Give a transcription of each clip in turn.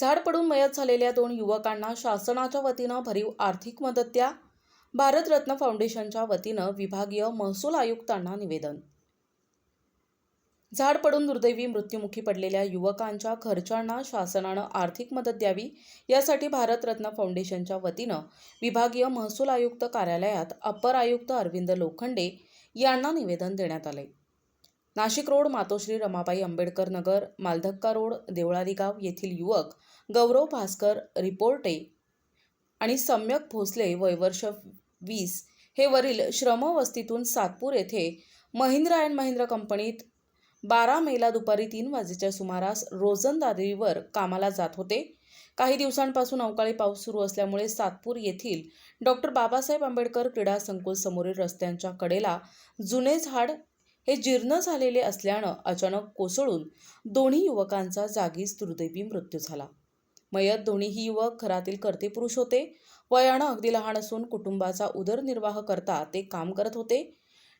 झाड पडून मयत झालेल्या दोन युवकांना शासनाच्या वतीनं भरीव आर्थिक मदत द्या. भारतरत्न फाउंडेशनच्या वतीनं विभागीय महसूल आयुक्तांना निवेदन. झाड पडून दुर्दैवी मृत्युमुखी पडलेल्या युवकांच्या खर्चांना शासनानं आर्थिक मदत द्यावी यासाठी भारतरत्न फाउंडेशनच्या वतीनं विभागीय महसूल आयुक्त कार्यालयात अप्पर आयुक्त अरविंद लोखंडे यांना निवेदन देण्यात आले नाशिक रोड मातोश्री रमाबाई आंबेडकर नगर मालधक्का रोड देवळाली गाव येथील युवक गौरव भास्कर रिपोर्टे आणि सम्यक भोसले वयवर्ष वीस हे वरील श्रमवस्तीतून सातपूर येथे महिंद्रा अँड महिंद्रा कंपनीत बारा मेला दुपारी तीन वाजेच्या सुमारास रोजंदारीवर कामाला जात होते. काही दिवसांपासून अवकाळी पाऊस सुरू असल्यामुळे सातपूर येथील डॉक्टर बाबासाहेब आंबेडकर क्रीडा संकुल समोरील रस्त्यांच्या कडेला जुने झाड हे जीर्ण झालेले असल्यानं अचानक कोसळून दोन्ही युवकांचा जागीच दुर्दैवी मृत्यू झाला. मयत दोन्हीही युवक घरातील कर्ते पुरुष होते. वयानं अगदी लहान असून कुटुंबाचा उदरनिर्वाह करता ते काम करत होते.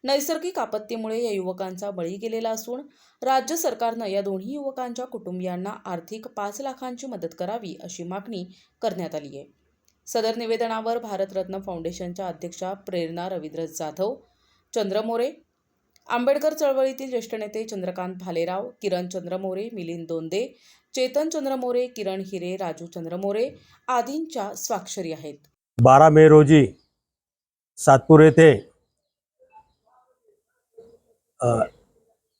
नैसर्गिक आपत्तीमुळे या युवकांचा बळी गेलेला असून राज्य सरकारनं या दोन्ही युवकांच्या कुटुंबियांना आर्थिक पाच लाखांची मदत करावी अशी मागणी करण्यात आली आहे. सदर निवेदनावर भारतरत्न फाउंडेशनच्या अध्यक्षा प्रेरणा रवींद्र जाधव चंद्र मोरे आंबेडकर चळवळीतील ज्येष्ठ नेते चंद्रकांत भालेराव किरण चंद्र मोरे मिलिंद दोंदे चेतन चंद्र मोरे किरण हिरे राजू चंद्र मोरे आदींच्या स्वाक्षरी आहेत. बारा मे रोजी सातपूर येथे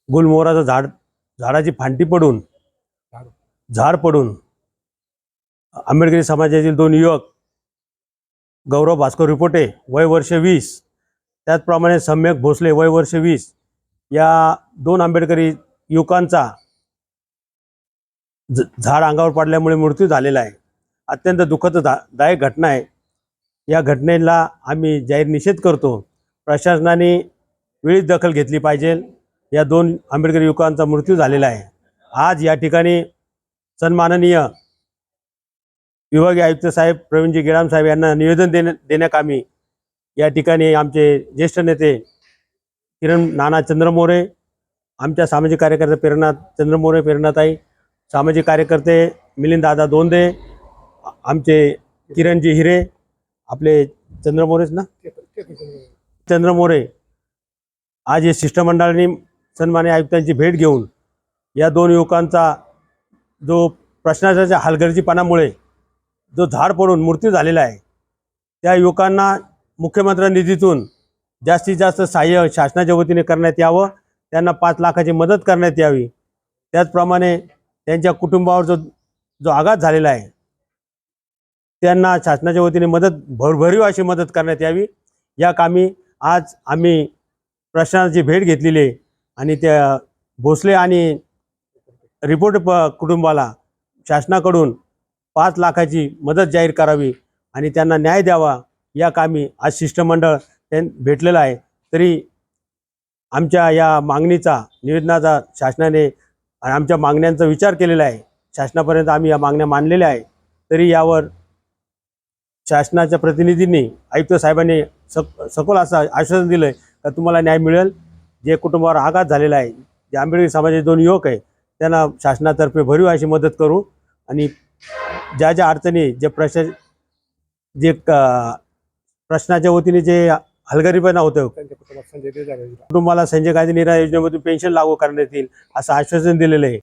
गुलमोहराचं झाड झाडाची फांटी पडून झाड पडून आंबेडकरी समाजातील दोन युवक गौरव भास्कर रिपोटे वय वर्ष वीस त्याचप्रमाणे सम्यक भोसले वय वर्ष वीस या दोन आंबेडकरी युवकांचा झाड अंगावर पडल्यामुळे मृत्यू झालेला आहे. अत्यंत दुःखद दायक घटना आहे. या घटनेला आम्ही जाहीर निषेध करतो. प्रशासनाने वेळीच दखल घेतली पाहिजे. या दोन आंबेडकरी युवकांचा मृत्यू झालेला आहे. आज या ठिकाणी सन्माननीय विभागीय आयुक्त साहेब प्रवीणजी गेडाम साहेब यांना निवेदन देण्या देण्याकामी या ठिकाणी आमचे ज्येष्ठ नेते किरण नाना चंद्रमोरे आमच्या सामाजिक कार्यकर्ते प्रेरणा चंद्रमोरे प्रेरणाताई सामाजिक कार्यकर्ते मिलिंद दादा दोंदे आमचे किरणजी हिरे आपले चंद्रमोरेच ना? चंद्रमोरे आज हे शिष्टमंडळाने सन्मान्य आयुक्तांची भेट घेऊन या दोन युवकांचा जो प्रश्नाच्या हलगर्जीपणामुळे जो झाड पडून मृत्यू झालेला आहे त्या युवकांना मुख्यमंत्री निधीतून जास्तीत जास्त सहाय्य शासनाच्या वतीने करण्यात यावं त्यांना पाच लाखाची मदत करण्यात यावी. त्याचप्रमाणे त्यांच्या कुटुंबावर जो जो आघात झालेला आहे त्यांना शासनाच्या वतीने मदत भरभरीव अशी मदत करण्यात यावी. या कामी आज आम्ही प्रशासनाची भेट घेतलेली आहे आणि त्या भोसले आणि रिपोर्ट प कुटुंबाला शासनाकडून पाच लाखाची मदत जाहीर करावी आणि त्यांना न्याय द्यावा. या कामी आज शिष्टमंडळ त्यां भेटलेलं आहे. तरी आमच्या या मागणीचा निवेदनाचा शासनाने आमच्या मागण्यांचा विचार केलेला आहे. शासनापर्यंत आम्ही या मागण्या मानलेल्या आहे. तरी यावर शासनाच्या प्रतिनिधींनी आयुक्त साहेबांनी सक सखोल असं आश्वासन दिलं आहे का तुम्हाला न्याय मिळेल? जे कुटुंबावर आघात झालेला आहे जे आंबेडकरी समाजाचे दोन युवक आहे त्यांना शासनातर्फे भरीव अशी मदत करू आणि ज्या ज्या अडचणी जे प्रशा जे क- प्रश्नाच्या वतीने जे हलगरीपणा होतं कुटुंबाला संजय गांधी निरा योजनेमधून पेन्शन लागू करण्यात येईल असं आश्वासन दिलेलं आहे.